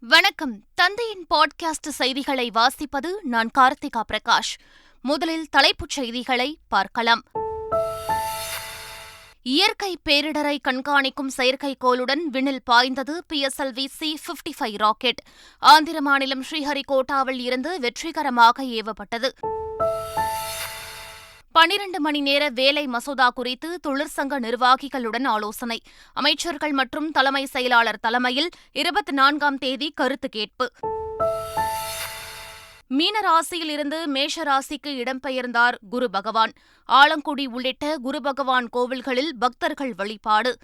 வணக்கம். தந்தையின் பாட்காஸ்ட் செய்திகளை வாசிப்பது நான் கார்த்திகா பிரகாஷ். முதலில் தலைப்புச் செய்திகளை பார்க்கலாம். இயற்கை பேரிடரை கண்காணிக்கும் செயற்கைக்கோளுடன் விண்ணில் பாய்ந்தது PSLV C fifty five rocket. Andhra மாநிலம் ஸ்ரீஹரிகோட்டாவில் இருந்து வெற்றிகரமாக ஏவப்பட்டது. பனிரண்டு மணி நேர வேலை மசோதா குறித்து தொழிற்சங்க நிர்வாகிகளுடன் ஆலோசனை. அமைச்சர்கள் மற்றும் தலைமை செயலாளர் தலைமையில் இருபத்தி நான்காம் தேதி கருத்து கேட்பு. மீன ராசியில் இருந்து மேஷ ராசிக்கு இடம்பெயர்ந்தார் குரு பகவான். ஆலங்குடி உள்ளிட்ட குரு பகவான் கோவில்களில் பக்தர்கள் வழிபாடு.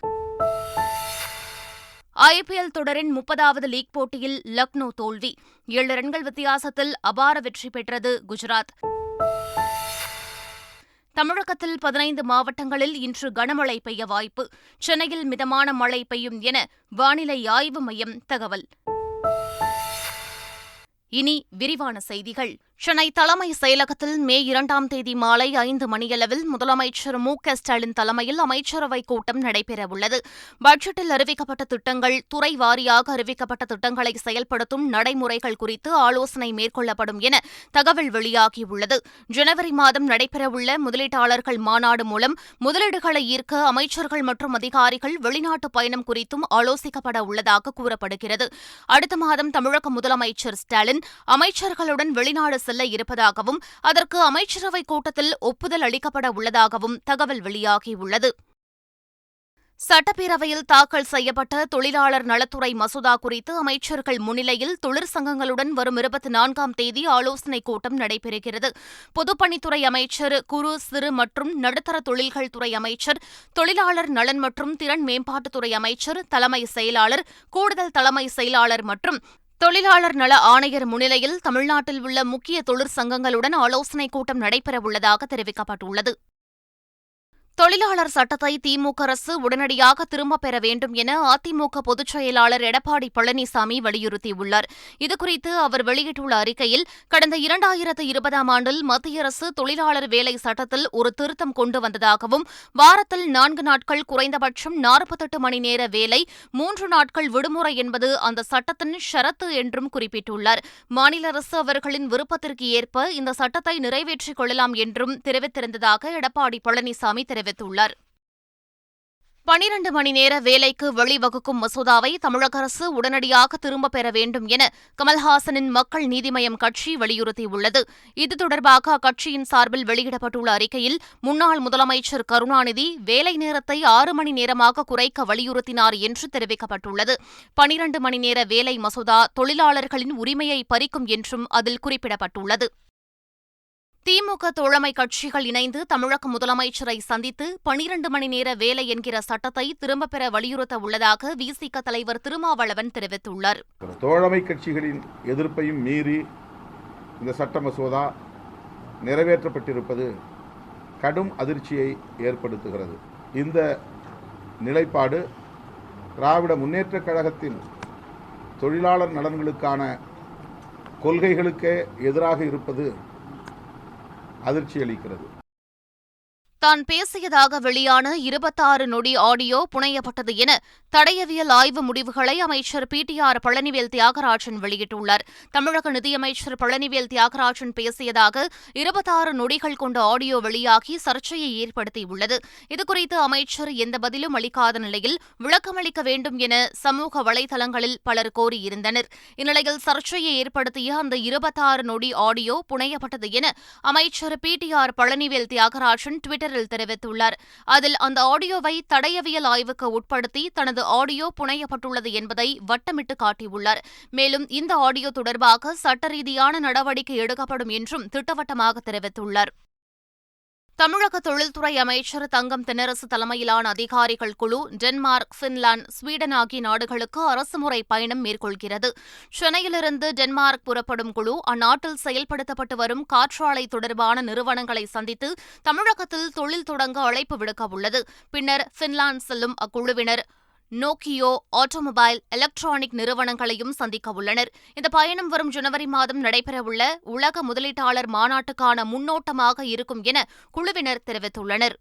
ஐபிஎல் தொடரின் முப்பதாவது லீக் போட்டியில் லக்னோ தோல்வி. ஏழு ரன்கள் வித்தியாசத்தில் அபார வெற்றி பெற்றது குஜராத். தமிழகத்தில் பதினைந்து மாவட்டங்களில் இன்று கனமழை பெய்ய வாய்ப்பு. சென்னையில் மிதமான மழை பெய்யும் என வானிலை ஆய்வு மையம் தகவல். இனி விரிவான செய்திகள். சென்னை தலைமை செயலகத்தில் மே இரண்டாம் தேதி மாலை ஐந்து மணியளவில் முதலமைச்சர் மு க ஸ்டாலின் தலைமையில் அமைச்சரவைக் கூட்டம் நடைபெறவுள்ளது. பட்ஜெட்டில் அறிவிக்கப்பட்ட திட்டங்கள் துறை வாரியாக அறிவிக்கப்பட்ட திட்டங்களை செயல்படுத்தும் நடைமுறைகள் குறித்து ஆலோசனை மேற்கொள்ளப்படும் என தகவல் வெளியாகியுள்ளது. ஜனவரி மாதம் நடைபெறவுள்ள முதலீட்டாளர்கள் மாநாடு மூலம் முதலீடுகளை ஈர்க்க அமைச்சர்கள் மற்றும் அதிகாரிகள் வெளிநாட்டு பயணம் குறித்தும் ஆலோசிக்கப்பட உள்ளதாக கூறப்படுகிறது. அடுத்த மாதம் தமிழக முதலமைச்சர் ஸ்டாலின் அமைச்சர்களுடன் வெளிநாடு செல்ல இருப்பதாகவும் அதற்கு அமைச்சரவைக் கூட்டத்தில் ஒப்புதல் அளிக்கப்பட உள்ளதாகவும் தகவல் வெளியாகியுள்ளது. சட்டப்பேரவையில் தாக்கல் செய்யப்பட்ட தொழிலாளர் நலத்துறை மசோதா குறித்து அமைச்சர்கள் முன்னிலையில் தொழிற்சங்கங்களுடன் வரும் இருபத்தி நான்காம் தேதி ஆலோசனைக் கூட்டம் நடைபெறுகிறது. பொதுப்பணித்துறை அமைச்சர் குறு சிறு மற்றும் நடுத்தர தொழில்கள் துறை அமைச்சர் தொழிலாளர் நலன் மற்றும் திறன் மேம்பாட்டுத்துறை அமைச்சர் தலைமை செயலாளர் கூடுதல் தலைமை செயலாளர் மற்றும் தொழிலாளர் நல ஆணையர் முன்னிலையில் தமிழ்நாட்டில் உள்ள முக்கிய தொழிற்சங்கங்களுடன் ஆலோசனைக் கூட்டம் நடைபெறவுள்ளதாக தெரிவிக்கப்பட்டுள்ளது. தொழிலாளர் சட்டத்தை திமுக அரசு உடனடியாக திரும்பப் பெற வேண்டும் என அதிமுக பொதுச் செயலாளர் எடப்பாடி பழனிசாமி வலியுறுத்தியுள்ளார். இதுகுறித்து அவர் வெளியிட்டுள்ள அறிக்கையில் கடந்த இரண்டாயிரத்து இருபதாம் ஆண்டில் மத்திய அரசு தொழிலாளர் வேலை சட்டத்தில் ஒரு திருத்தம் கொண்டு வந்ததாகவும் வாரத்தில் நான்கு நாட்கள் குறைந்தபட்சம் நாற்பத்தெட்டு மணி நேர வேலை மூன்று நாட்கள் விடுமுறை என்பது அந்த சட்டத்தின் ஷரத்து என்றும் குறிப்பிட்டுள்ளார். மாநில அரசு அவர்களின் விருப்பத்திற்கு ஏற்ப இந்த சட்டத்தை நிறைவேற்றிக் கொள்ளலாம் என்றும் தெரிவித்திருந்ததாக எடப்பாடி பழனிசாமி தெரிவித்தார் தெரிவித்துள்ளார். பனிரண்டு மணி நேர வேலைக்கு வழிவகுக்கும் மசோதாவை தமிழக அரசு உடனடியாக திரும்பப் பெற வேண்டும் என கமல்ஹாசனின் மக்கள் நீதிமயம் கட்சி வலியுறுத்தியுள்ளது. இது தொடர்பாக அக்கட்சியின் சார்பில் வெளியிடப்பட்டுள்ள அறிக்கையில் முன்னாள் முதலமைச்சர் கருணாநிதி வேலை நேரத்தை ஆறு மணி நேரமாக குறைக்க வலியுறுத்தினார் என்று தெரிவிக்கப்பட்டுள்ளது. பனிரண்டு மணி நேர வேலை மசோதா தொழிலாளர்களின் உரிமையை பறிக்கும் என்றும் அதில் குறிப்பிடப்பட்டுள்ளது. திமுக தோழமை கட்சிகள் இணைந்து தமிழக முதலமைச்சரை சந்தித்து பனிரண்டு மணி நேர வேலை என்கிற சட்டத்தை திரும்பப் பெற வலியுறுத்த உள்ளதாக விசிக தலைவர் திருமாவளவன் தெரிவித்துள்ளார். தோழமை கட்சிகளின் எதிர்ப்பையும் மீறி இந்த சட்ட மசோதா நிறைவேற்றப்பட்டிருப்பது கடும் அதிர்ச்சியை ஏற்படுத்துகிறது. இந்த நிலைப்பாடு திராவிட முன்னேற்றக் கழகத்தின் தொழிலாளர் நலன்களுக்கான கொள்கைகளுக்கே எதிராக இருப்பது அதிர்ச்சி அளிக்கிறது. தான் பேசியதாக வெளியான இருபத்தாறு நொடி ஆடியோ புனையப்பட்டது என தடயவியல் ஆய்வு முடிவுகளை அமைச்சர் P T R Palanivel Thiagarajan வெளியிட்டுள்ளார். தமிழக நிதியமைச்சர் பழனிவேல் தியாகராஜன் பேசியதாக இருபத்தாறு நொடிகள் கொண்ட ஆடியோ வெளியாகி சர்ச்சையை ஏற்படுத்தியுள்ளது. இதுகுறித்து அமைச்சர் எந்த பதிலும் அளிக்காத நிலையில் விளக்கமளிக்க வேண்டும் என சமூக வலைதளங்களில் பலர் கோரியிருந்தனர். இந்நிலையில் சர்ச்சையை ஏற்படுத்திய அந்த இருபத்தாறு நொடி ஆடியோ புனையப்பட்டது என அமைச்சர் P T R Palanivel Thiagarajan Twitter ட்விட்டரில் தெரிவித்துள்ளார். அதில் அந்த ஆடியோவை தடயவியல் ஆய்வுக்கு உட்படுத்தி தனது ஆடியோ புனையப்பட்டுள்ளது என்பதை வட்டமிட்டு காட்டியுள்ளார். மேலும் இந்த ஆடியோ தொடர்பாக சட்ட ரீதியான நடவடிக்கை எடுக்கப்படும் என்றும் திட்டவட்டமாக தெரிவித்துள்ளார். தமிழக தொழில்துறை அமைச்சர் தங்கம் தென்னரசு தலைமையிலான அதிகாரிகள் குழு டென்மார்க் பின்லாந்து ஸ்வீடன் ஆகிய நாடுகளுக்கு அரசுமுறை பயணம் மேற்கொள்கிறது. சென்னையிலிருந்து டென்மார்க் புறப்படும் குழு அந்நாட்டில் செயல்படுத்தப்பட்டு வரும் காற்றாலை தொடர்பான நிறுவனங்களை சந்தித்து தமிழகத்தில் தொழில் தொடங்க அழைப்பு விடுக்கவுள்ளது. பின்னர் பின்லாந்து செல்லும் அக்குழுவினர் நோக்கியோ ஆட்டோமொபைல் எலக்ட்ரானிக் நிறுவனங்களையும் சந்திக்க உள்ளனர். இந்த பயணம் வரும் ஜனவரி மாதம் நடைபெறவுள்ள உலக முதலீட்டாளர் மாநாட்டுக்கான முன்னோட்டமாக இருக்கும் என குழுவினர் தெரிவித்துள்ளனர்.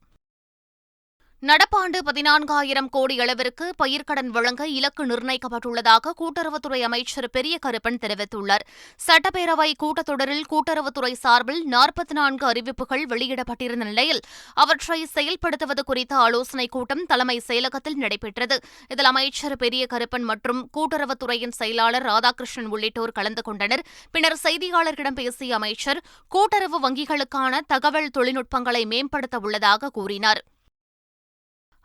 நடப்பாண்டு பதினான்காயிரம் கோடி அளவிற்கு பயிர்க்கடன் வழங்க இலக்கு நிர்ணயிக்கப்பட்டுள்ளதாக கூட்டுறவுத்துறை அமைச்சர் பெரிய கருப்பன் தெரிவித்துள்ளார். சட்டப்பேரவை கூட்டத்தொடரில் கூட்டுறவுத்துறை சார்பில் நாற்பத்தி நான்கு அறிவிப்புகள் வெளியிடப்பட்டிருந்த நிலையில் அவற்றை செயல்படுத்துவது குறித்த ஆலோசனைக் கூட்டம் தலைமை செயலகத்தில் நடைபெற்றது. இதில் அமைச்சர் பெரிய கருப்பன் மற்றும் கூட்டுறவுத்துறையின் செயலாளர் ராதாகிருஷ்ணன் உள்ளிட்டோர் கலந்து கொண்டனர். பின்னர் செய்தியாளர்களிடம் பேசிய அமைச்சர் கூட்டுறவு வங்கிகளுக்கான தகவல் தொழில்நுட்பங்களை மேம்படுத்த உள்ளதாக கூறினார்.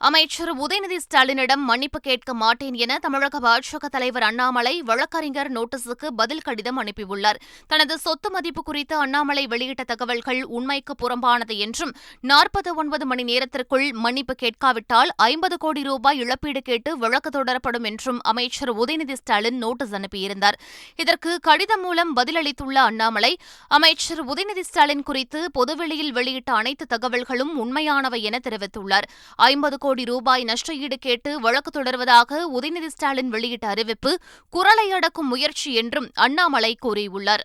அமைச்சர் உதயநிதி ஸ்டாலினிடம் மன்னிப்பு கேட்க மாட்டேன் என தமிழக பாஜக தலைவர் அண்ணாமலை வழக்கறிஞர் நோட்டீஸுக்கு பதில் கடிதம் அனுப்பியுள்ளார். தனது சொத்து மதிப்பு குறித்து அண்ணாமலை வெளியிட்ட தகவல்கள் உண்மைக்கு புறம்பானது என்றும் நாற்பத்தி ஒன்பது மணி நேரத்திற்குள் மன்னிப்பு கேட்காவிட்டால் ஐம்பது கோடி ரூபாய் இழப்பீடு கேட்டு வழக்கு தொடரப்படும் என்றும் அமைச்சர் உதயநிதி ஸ்டாலின் நோட்டீஸ் அனுப்பியிருந்தார். இதற்கு கடிதம் மூலம் பதிலளித்துள்ள அண்ணாமலை அமைச்சர் உதயநிதி ஸ்டாலின் குறித்து பொதுவெளியில் வெளியிட்ட அனைத்து தகவல்களும் உண்மையானவை என தெரிவித்துள்ளார். ஐம்பது கோடி ரூபாய் நஷ்டஈடு கேட்டு வழக்கு தொடர்வதாக உதயநிதி ஸ்டாலின் வெளியிட்ட அறிவிப்பு குரலை அடக்கும் முயற்சி என்றும் அண்ணாமலை கூறியுள்ளார்.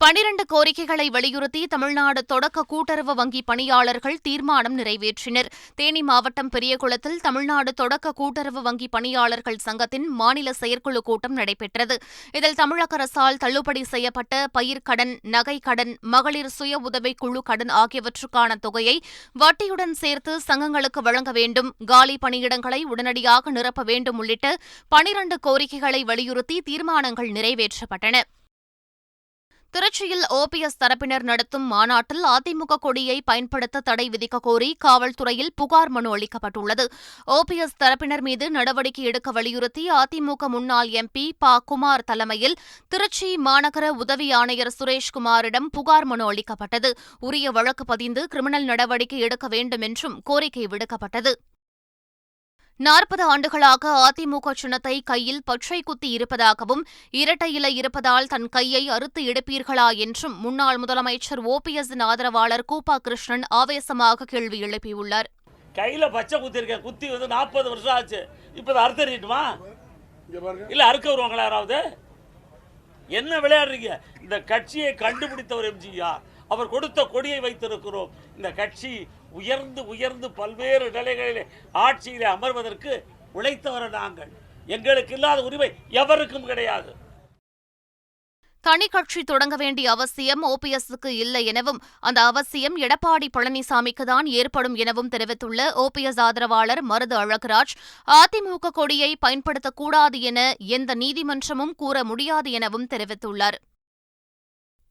பனிரண்டு கோரிக்கைகளை வலியுறுத்தி தமிழ்நாடு தொடக்க கூட்டுறவு வங்கி பணியாளர்கள் தீர்மானம் நிறைவேற்றினர். தேனி மாவட்டம் பெரியகுளத்தில் தமிழ்நாடு தொடக்க கூட்டுறவு வங்கி பணியாளர்கள் சங்கத்தின் மாநில செயற்குழு கூட்டம் நடைபெற்றது. இதில் தமிழக அரசால் தள்ளுபடி செய்யப்பட்ட பயிர்க்கடன் நகைக்கடன் மகளிர் சுய உதவிக் குழு கடன் ஆகியவற்றுக்கான தொகையை வட்டியுடன் சேர்த்து சங்கங்களுக்கு வழங்க வேண்டும். காலி பணியிடங்களை உடனடியாக நிரப்ப வேண்டும் உள்ளிட்ட பனிரண்டு கோரிக்கைகளை வலியுறுத்தி தீர்மானங்கள் நிறைவேற்றப்பட்டன. திருச்சியில் ஓபிஎஸ் தரப்பினர் நடத்தும் மாநாட்டில் அதிமுக கொடியை பயன்படுத்த தடை விதிக்க கோரி காவல்துறையில் புகார் மனு அளிக்கப்பட்டுள்ளது. ஓபிஎஸ் தரப்பினர் மீது நடவடிக்கை எடுக்க வலியுறுத்தி அதிமுக முன்னாள் எம்பி ப குமார் தலைமையில் திருச்சி மாநகர உதவி ஆணையர் சுரேஷ்குமாரிடம் புகார் மனு அளிக்கப்பட்டது. உரிய வழக்கு பதிந்து கிரிமினல் நடவடிக்கை எடுக்க வேண்டும் என்றும் கோரிக்கை விடுக்கப்பட்டது. நாற்பது ஆண்டுகளாக அதிமுக சின்னத்தை கையில் பற்றை குத்தி இருப்பதாகவும் இரட்டை இலை இருப்பதால் தன் கையை அறுத்து எடுப்பீர்களா என்றும் முன்னாள் முதலமைச்சர் ஓபிஎஸ்ஸின் ஆதரவாளர் கூப்பா கிருஷ்ணன் ஆவேசமாக கேள்வி எழுப்பியுள்ளார். கையில பச்சை குத்தி இருக்கேன். குத்தி வந்து நாற்பது வருஷம் ஆச்சு. இப்போ அறுத்தறிட்டுமா இல்ல அறுக்க வருவாங்களா யாராவது? என்ன விளையாடுறீங்க? இந்த கட்சியை கண்டுபிடித்தவர் எம்ஜிஆர். அவர் கொடுத்த கொடியை வைத்திருக்கிறோம். இந்த கட்சி உயர்ந்து உயர்ந்து பல்வேறு நிலைகளிலே ஆட்சியிலே அமர்வதற்கு உழைத்தவர் நாங்கள். எங்களுக்கு இல்லாத உரிமை எவருக்கும் கிடையாது. தனி கட்சி தொடங்க வேண்டிய அவசியம் ஓபிஎஸ்க்கு இல்லை எனவும் அந்த அவசியம் எடப்பாடி பழனிசாமிக்கு தான் ஏற்படும் எனவும் தெரிவித்துள்ள ஓபிஎஸ் ஆதரவாளர் மருது அழகராஜ் அதிமுக கொடியை பயன்படுத்தக்கூடாது என எந்த நீதிமன்றமும் கூற முடியாது எனவும் தெரிவித்துள்ளார்.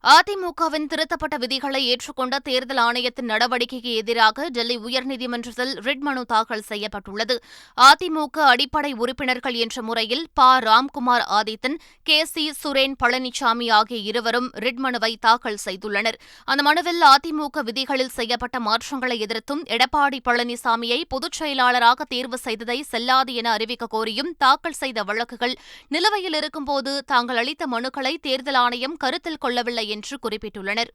அதிமுகவின் திருத்தப்பட்ட விதிகளை ஏற்றுக்கொண்ட தேர்தல் ஆணையத்தின் நடவடிக்கைக்கு எதிராக டெல்லி உயர்நீதிமன்றத்தில் ரிட் மனு தாக்கல் செய்யப்பட்டுள்ளது. அதிமுக அடிப்படை உறுப்பினர்கள் என்ற முறையில் ப. ராம்குமார் ஆதித்தன் கே. சி. சுரேன் பழனிசாமி ஆகிய இருவரும் ரிட் மனுவை தாக்கல் செய்துள்ளனர். அந்த மனுவில் அதிமுக விதிகளில் செய்யப்பட்ட மாற்றங்களை எதிர்த்தும் எடப்பாடி பழனிசாமியை பொதுச் செயலாளராக தேர்வு செய்ததை செல்லாது என அறிவிக்க கோரியும் தாக்கல் செய்த வழக்குகள் நிலுவையில் இருக்கும்போது தாங்கள் அளித்த மனுக்களை தேர்தல் ஆணையம் கருத்தில் கொள்ளவில்லை என்று குறிப்பிட்டுள்ளனர்.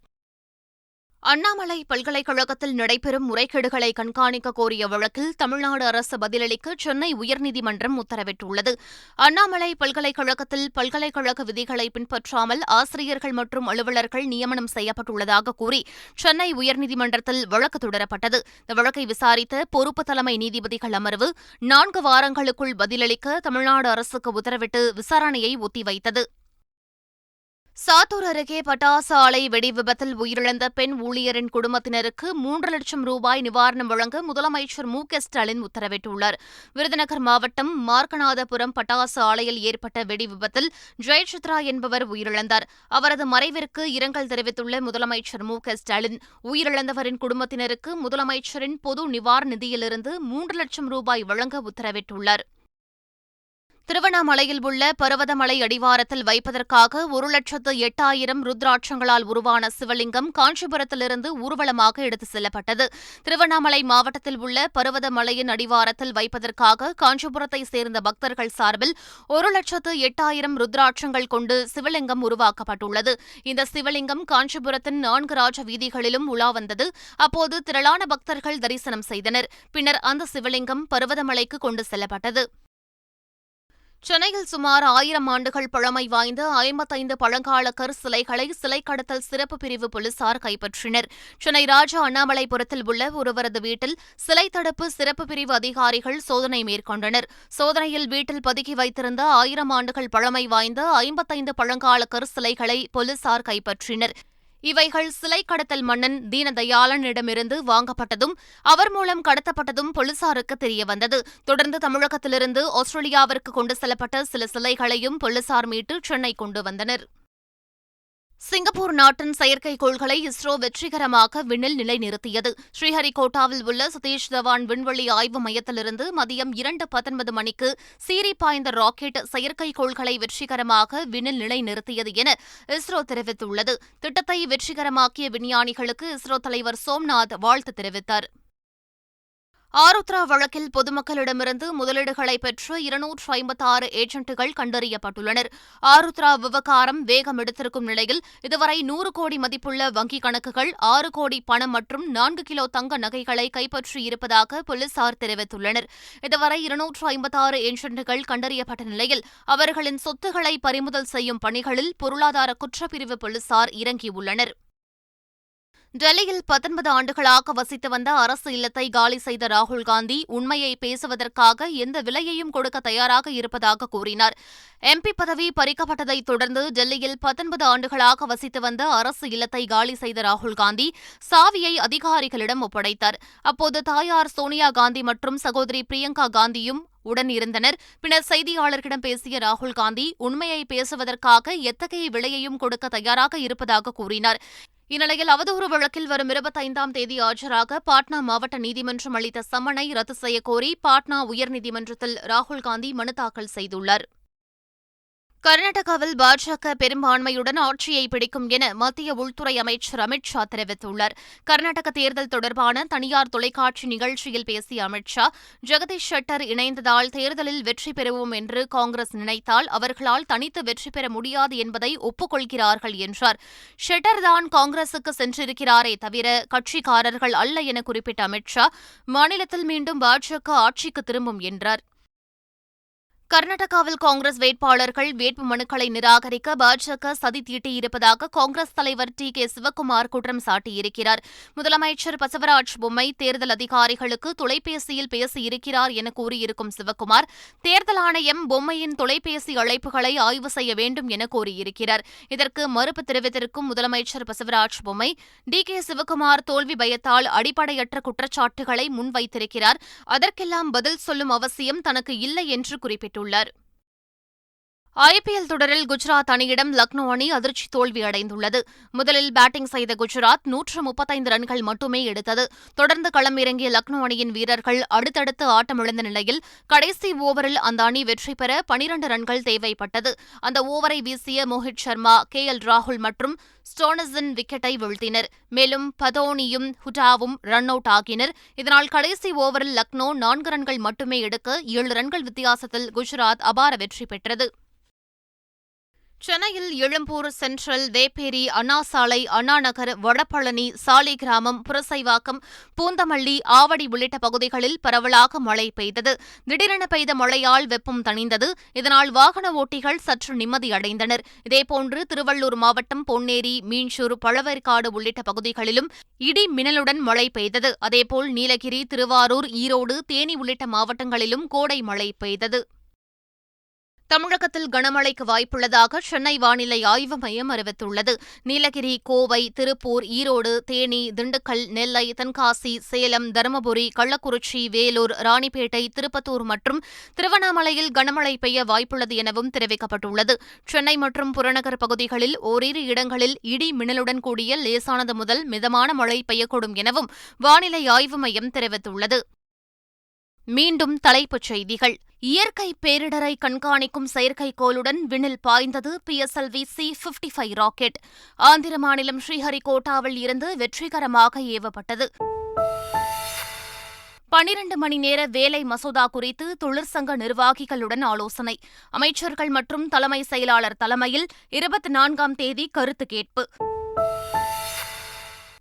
அண்ணாமலை பல்கலைக்கழகத்தில் நடைபெறும் முறைகேடுகளை கண்காணிக்க கோரிய வழக்கில் தமிழ்நாடு அரசு பதிலளிக்க சென்னை உயர்நீதிமன்றம் உத்தரவிட்டுள்ளது. அண்ணாமலை பல்கலைக்கழகத்தில் பல்கலைக்கழக விதிகளை பின்பற்றாமல் ஆசிரியர்கள் மற்றும் அலுவலர்கள் நியமனம் செய்யப்பட்டுள்ளதாக கூறி சென்னை உயர்நீதிமன்றத்தில் வழக்கு தொடரப்பட்டது. இந்த வழக்கை விசாரித்த பொறுப்பு தலைமை நீதிபதிகள் அமர்வு நான்கு வாரங்களுக்குள் பதிலளிக்க தமிழ்நாடு அரசுக்கு உத்தரவிட்டு விசாரணையை ஒத்திவைத்தது. சாத்தூர் அருகே பட்டாசு ஆலை வெடி விபத்தில் உயிரிழந்த பெண் ஊழியரின் குடும்பத்தினருக்கு மூன்று லட்சம் ரூபாய் நிவாரணம் வழங்க முதலமைச்சர் மு க ஸ்டாலின் உத்தரவிட்டுள்ளார். விருதுநகர் மாவட்டம் மார்க்கநாதபுரம் பட்டாசு ஆலையில் ஏற்பட்ட வெடி விபத்தில் ஜெயசித்ரா என்பவர் உயிரிழந்தார். அவரது மறைவிற்கு இரங்கல் தெரிவித்துள்ள முதலமைச்சர் மு க ஸ்டாலின் உயிரிழந்தவரின் குடும்பத்தினருக்கு முதலமைச்சரின் பொது நிவாரண நிதியிலிருந்து மூன்று லட்சம் ரூபாய் வழங்க உத்தரவிட்டுள்ளார். திருவண்ணாமலையில் உள்ள பருவதமலை அடிவாரத்தில் வைப்பதற்காக ஒரு லட்சத்து எட்டாயிரம் ருத்ராட்சங்களால் உருவான சிவலிங்கம் காஞ்சிபுரத்திலிருந்து ஊர்வலமாக எடுத்துச் செல்லப்பட்டது. திருவண்ணாமலை மாவட்டத்தில் உள்ள பருவதமலையின் அடிவாரத்தில் வைப்பதற்காக காஞ்சிபுரத்தைச் சேர்ந்த பக்தர்கள் சார்பில் ஒரு லட்சத்து எட்டாயிரம் ருத்ராட்சங்கள் கொண்டு சிவலிங்கம் உருவாக்கப்பட்டுள்ளது. இந்த சிவலிங்கம் காஞ்சிபுரத்தின் நான்கு ராஜ வீதிகளிலும் உலா வந்தது. அப்போது திரளான பக்தர்கள் தரிசனம் செய்தனர். பின்னர் அந்த சிவலிங்கம் பருவதமலைக்கு கொண்டு செல்லப்பட்டது. சென்னையில் சுமார் ஆயிரம் ஆண்டுகள் பழமை வாய்ந்த ஐம்பத்தைந்து பழங்கால கர் சிலைகளை சிலை கடத்தல் சிறப்பு பிரிவு போலீசார் கைப்பற்றினர். சென்னை ராஜா அண்ணாமலைபுரத்தில் உள்ள ஒருவரது வீட்டில் சிலை தடுப்பு சிறப்பு பிரிவு அதிகாரிகள் சோதனை மேற்கொண்டனர். சோதனையில் வீட்டில் பதுக்கி வைத்திருந்த ஆயிரம் ஆண்டுகள் பழமை வாய்ந்த ஐம்பத்தைந்து பழங்கால கரு சிலைகளை போலீசார் கைப்பற்றினர். இவைகள் சிலை கடத்தல் மன்னன் தீனதயாளனிடமிருந்து வாங்கப்பட்டதும் அவர் மூலம் கடத்தப்பட்டதும் போலீசாருக்கு தெரியவந்தது. தொடர்ந்து தமிழகத்திலிருந்து ஆஸ்திரேலியாவிற்கு கொண்டு செல்லப்பட்ட சில சிலைகளையும் போலீசார் மீட்டு சென்னை கொண்டு வந்தனர். சிங்கப்பூர் நாட்டின் செயற்கைக்கோள்களை இஸ்ரோ வெற்றிகரமாக விண்ணில் நிலைநிறுத்தியது. ஸ்ரீஹரிகோட்டாவில் உள்ள சதீஷ் தவான் விண்வெளி ஆய்வு மையத்திலிருந்து மதியம் இரண்டு பத்தொன்பது மணிக்கு சீரி பாய்ந்த ராக்கெட் செயற்கைக்கோள்களை வெற்றிகரமாக விண்ணில் நிலைநிறுத்தியது என இஸ்ரோ தெரிவித்துள்ளது. திட்டத்தை வெற்றிகரமாக்கிய விஞ்ஞானிகளுக்கு இஸ்ரோ தலைவர் சோம்நாத் வாழ்த்து தெரிவித்தார். ஆருத்ரா வழக்கில் பொதுமக்களிடமிருந்து முதலீடுகளை பெற்ற இருநூற்று ஐம்பத்தாறு ஏஜென்ட்டுகள் கண்டறியப்பட்டுள்ளனர். ஆருத்ரா விவகாரம் வேகம் எடுத்திருக்கும் நிலையில் இதுவரை நூறு கோடி மதிப்புள்ள வங்கிக் கணக்குகள் ஆறு கோடி பணம் மற்றும் நான்கு கிலோ தங்க நகைகளை கைப்பற்றியிருப்பதாக போலீசார் தெரிவித்துள்ளனர். இதுவரை இருநூற்று ஐம்பத்தாறு ஏஜென்ட்டுகள் கண்டறியப்பட்ட நிலையில் அவர்களின் சொத்துக்களை பறிமுதல் செய்யும் பணிகளில் பொருளாதார குற்றப்பிரிவு போலீசார் இறங்கியுள்ளனர். டெல்லியில் பத்தொன்பது ஆண்டுகளாக வசித்து வந்த அரசு இல்லத்தை காலி செய்த ராகுல் காந்தி உண்மையை பேசுவதற்காக எந்த விலையையும் கொடுக்க தயாராக இருப்பதாக கூறினார். எம்பி பதவி பறிக்கப்பட்டதைத் தொடர்ந்து டெல்லியில் பத்தொன்பது ஆண்டுகளாக வசித்து வந்த அரசு இல்லத்தை காலி செய்த ராகுல் காந்தி சாவியை அதிகாரிகளிடம் ஒப்படைத்தார். அப்போது தாயார் சோனியா காந்தி மற்றும் சகோதரி பிரியங்கா காந்தியும் உடன் இருந்தனர். பின்னர் செய்தியாளர்களிடம் பேசிய ராகுல் காந்தி உண்மையை பேசுவதற்காக எத்தகைய விலையையும் கொடுக்க தயாராக இருப்பதாக கூறினார். இந்நிலையில் அவதூறு வழக்கில் வரும் இருபத்தைந்தாம் தேதி ஆஜராக பாட்னா மாவட்ட நீதிமன்றம் அளித்த சம்மனை ரத்து செய்யக்கோரி பாட்னா உயர்நீதிமன்றத்தில் ராகுல் காந்தி மனு தாக்கல் செய்துள்ளார். கர்நாடகாவில் பாஜக பெரும்பான்மையுடன் ஆட்சியை பிடிக்கும் என மத்திய உள்துறை அமைச்சர் அமித் ஷா தெரிவித்துள்ளார். கர்நாடக தேர்தல் தொடர்பான தனியார் தொலைக்காட்சி நிகழ்ச்சியில் பேசிய அமித் ஷா ஜெகதீஷ் ஷெட்டர் இணைந்ததால் தேர்தலில் வெற்றி பெறுவோம் என்று காங்கிரஸ் நினைத்தால் அவர்களால் தனித்து வெற்றி பெற முடியாது என்பதை ஒப்புக்கொள்கிறார்கள் என்றார். ஷெட்டர் தான் காங்கிரசுக்கு சென்றிருக்கிறாரே தவிர கட்சிக்காரர்கள் அல்ல என குறிப்பிட்ட அமித் ஷா மாநிலத்தில் மீண்டும் பாஜக ஆட்சிக்கு திரும்பும் என்றார். கர்நாடகாவில் காங்கிரஸ் வேட்பாளர்கள் வேட்பு மனுக்களை நிராகரிக்க பாஜக சதி தீட்டியிருப்பதாக காங்கிரஸ் தலைவர் டி கே சிவக்குமார் குற்றம் சாட்டியிருக்கிறார். முதலமைச்சர் பசவராஜ் பொம்மை தேர்தல் அதிகாரிகளுக்கு தொலைபேசியில் பேசியிருக்கிறார் என கூறியிருக்கும் சிவக்குமார் தேர்தல் ஆணையம் பொம்மையின் தொலைபேசி அழைப்புகளை ஆய்வு செய்ய வேண்டும் என கூறியிருக்கிறார். இதற்கு மறுப்பு தெரிவித்திருக்கும் முதலமைச்சர் பசவராஜ் பொம்மை டி கே சிவக்குமார் தோல்வி பயத்தால் அடிப்படையற்ற குற்றச்சாட்டுகளை முன்வைத்திருக்கிறார். அதற்கெல்லாம் பதில் சொல்லும் அவசியம் தனக்கு இல்லை என்று குறிப்பிட்டுள்ளார். தெரிவித்துள்ளார் ஐபிஎல் தொடரில் குஜராத் அணியிடம் லக்னோ அணி அதிர்ச்சி தோல்வி அடைந்துள்ளது. முதலில் பேட்டிங் செய்த குஜராத் நூற்று முப்பத்தைந்து ரன்கள் மட்டுமே எடுத்தது. தொடர்ந்து களமிறங்கிய லக்னோ அணியின் வீரர்கள் அடுத்தடுத்து ஆட்டமிழந்த நிலையில் கடைசி ஓவரில் அந்த அணி வெற்றி பெற பனிரண்டு ரன்கள் தேவைப்பட்டது. அந்த ஓவரை வீசிய மோஹித் சர்மா கே எல் ராகுல் மற்றும் ஸ்டோனஸின் விக்கெட்டை வீழ்த்தினர். மேலும் பதோனியும் ஹுடாவும் ரன் அவுட் ஆகினர். இதனால் கடைசி ஓவரில் லக்னோ நான்கு ரன்கள் மட்டுமே எடுக்க ஏழு ரன்கள் வித்தியாசத்தில் குஜராத் அபார வெற்றி பெற்றது. சென்னையில் எழும்பூர் சென்ட்ரல் வேப்பேரி அண்ணா சாலை அண்ணாநகர் வடபழனி சாலிகிராமம் புரசைவாக்கம் பூந்தமல்லி ஆவடி உள்ளிட்ட பகுதிகளில் பரவலாக மழை பெய்தது. திடீரென பெய்த மழையால் வெப்பம் தணிந்தது. இதனால் வாகன ஓட்டிகள் சற்று நிம்மதியடைந்தனர் இதேபோன்று திருவள்ளூர் மாவட்டம் பொன்னேரி மீன்சூர் பழவேற்காடு உள்ளிட்ட பகுதிகளிலும் இடி மின்னலுடன் மழை பெய்தது. அதேபோல் நீலகிரி திருவாரூர் ஈரோடு தேனி உள்ளிட்ட மாவட்டங்களிலும் கோடை மழை பெய்தது. தமிழகத்தில் கனமழைக்கு வாய்ப்புள்ளதாக சென்னை வானிலை ஆய்வு மையம் அறிவித்துள்ளது. நீலகிரி கோவை திருப்பூர் ஈரோடு தேனி திண்டுக்கல் நெல்லை தென்காசி சேலம் தருமபுரி கள்ளக்குறிச்சி வேலூர் ராணிப்பேட்டை திருப்பத்தூர் மற்றும் திருவண்ணாமலையில் கனமழை பெய்ய வாய்ப்புள்ளது எனவும் தெரிவிக்கப்பட்டுள்ளது. சென்னை மற்றும் புறநகர் பகுதிகளில் ஓரிரு இடங்களில் இடி மின்னலுடன் கூடிய லேசானது முதல் மிதமான மழை பெய்யக்கூடும் எனவும் வானிலை ஆய்வு மையம் தெரிவித்துள்ளது. மீண்டும் தலைப்புச் செய்திகள். இயற்கை பேரிடரை கண்காணிக்கும் செயற்கைக்கோளுடன் விண்ணில் பாய்ந்தது PSLV C fifty five rocket. Andhra மாநிலம் ஸ்ரீஹரிகோட்டாவில் இருந்து வெற்றிகரமாக ஏவப்பட்டது. பனிரண்டு மணி நேர வேலை மசோதா குறித்து தொழிற்சங்க நிர்வாகிகளுடன் ஆலோசனை. அமைச்சர்கள் மற்றும் தலைமை செயலாளர் தலைமையில் இருபத்தி நான்காம் தேதி கருத்து கேட்பு.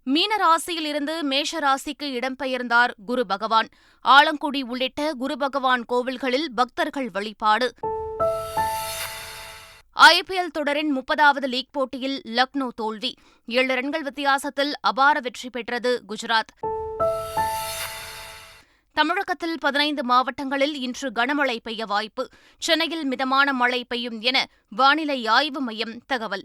மீன ராசியில் இருந்து மேஷ ராசிக்கு இடம்பெயர்ந்தார் குரு பகவான். ஆலங்குடி உள்ளிட்ட குரு பகவான் கோவில்களில் பக்தர்கள் வழிபாடு. ஐபிஎல் தொடரின் முப்பதாவது லீக் போட்டியில் லக்னோ தோல்வி. ஏழு ரன்கள் வித்தியாசத்தில் அபார வெற்றி பெற்றது குஜராத். தமிழகத்தில் பதினைந்து மாவட்டங்களில் இன்று கனமழை பெய்ய வாய்ப்பு. சென்னையில் மிதமான மழை பெய்யும் என வானிலை ஆய்வு மையம் தகவல்.